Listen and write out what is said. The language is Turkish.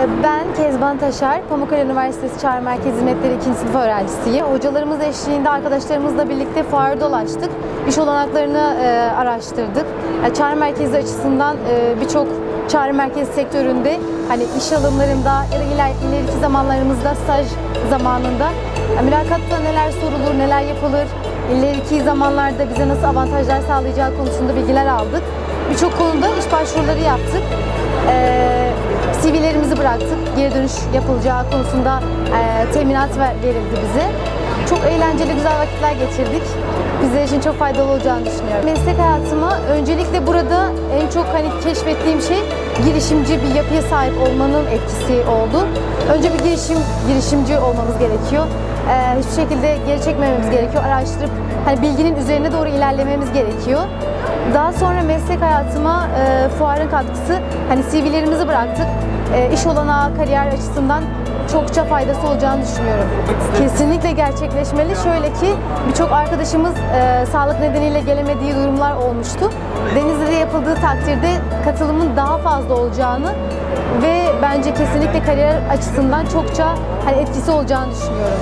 Ben Kezban Taşar, Pamukkale Üniversitesi Çağrı Merkezi Hizmetleri 2. sınıf öğrencisiyim. Hocalarımız eşliğinde arkadaşlarımızla birlikte fuarı dolaştık. İş olanaklarını e, araştırdık. Yani Çağrı Merkezi açısından e, birçok çağrı merkezi sektöründe hani iş alımlarında ya da iler, ileriki zamanlarımızda staj zamanında yani mülakatta neler sorulur, neler yapılır, ileriki zamanlarda bize nasıl avantajlar sağlayacağı konusunda bilgiler aldık. Birçok konuda iş başvuruları yaptık. Ee, bıraktık. Geri dönüş yapılacağı konusunda e, teminat ver- verildi bize. Çok eğlenceli, güzel vakitler geçirdik. Bizler için çok faydalı olacağını düşünüyorum. Meslek hayatıma öncelikle burada en çok hani keşfettiğim şey girişimci bir yapıya sahip olmanın etkisi oldu. Önce bir girişim girişimci olmamız gerekiyor. Ee, hiçbir şekilde geri çekmememiz gerekiyor. Araştırıp hani bilginin üzerine doğru ilerlememiz gerekiyor. Daha sonra meslek hayatıma e, fuarın katkısı, hani CV'lerimizi bıraktık. E, iş olanağı, kariyer açısından çokça faydası olacağını düşünüyorum. Kesinlikle gerçekleşmeli. Şöyle ki birçok arkadaşımız e, sağlık nedeniyle gelemediği durumlar olmuştu. Denizli'de yapıldığı takdirde katılımın daha fazla olacağını ve bence kesinlikle kariyer açısından çokça hani etkisi olacağını düşünüyorum.